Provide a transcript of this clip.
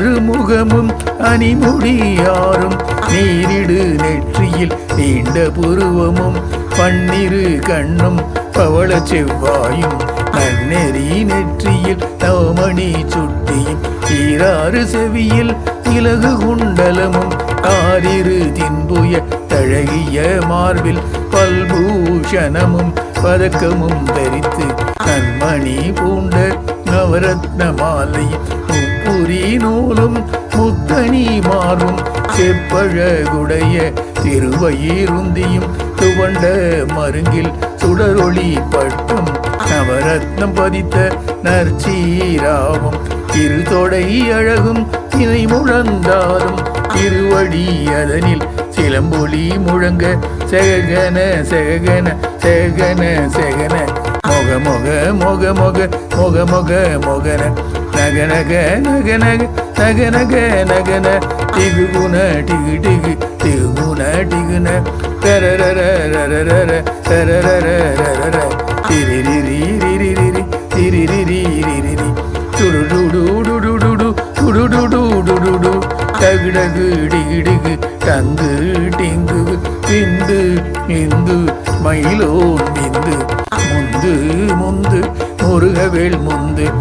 அருமுகமும் அணிமுடியாரும். நீரிடு நெற்றியில் நீண்ட புருவமும் பன்னிரு கண்ணும் பவள செவ்வாயும். நன்னெறி நெற்றியில் நவமணி சுட்டியும் ஈராறு செவியில் இலகு குண்டலமும். ஆறிரு தின்புய தழகிய மார்பில் பல்பூஷணமும் பதக்கமும் தரித்து கண்மணி பூண்ட நவரத்ன மாலை முப்புரி நூலும் முத்தணி மாறும். செப்பழகுடைய திருவயிருந்தியும் துவண்ட மருங்கில் சுடரொளி பட்டம். நவரத்னம் பதித்த நற்சீராவும் இருதொடை அழகும் இணை முழந்தாலும் திருவடி அதனில் சிலம்பொலி முழங்க செகன செகன செகன செகன மொக மொக மொக மொக மொக மொகன. நக நக நக நக நக நக நகன. டிகுகுன டிகு டிகு டிகுகுன டிகுன. தரரரரரரர தரரரரரர திரிரிரிரிரிரிரி திரிரிரிரிரிரி துடுடுடுடுடுடுடு துடுடுடுடுடுடு டகுடகு டிகிடிகு டங்கு டிங்கு திந்து இந்து மயிலோ மிந்து முந்து முந்து முந்து.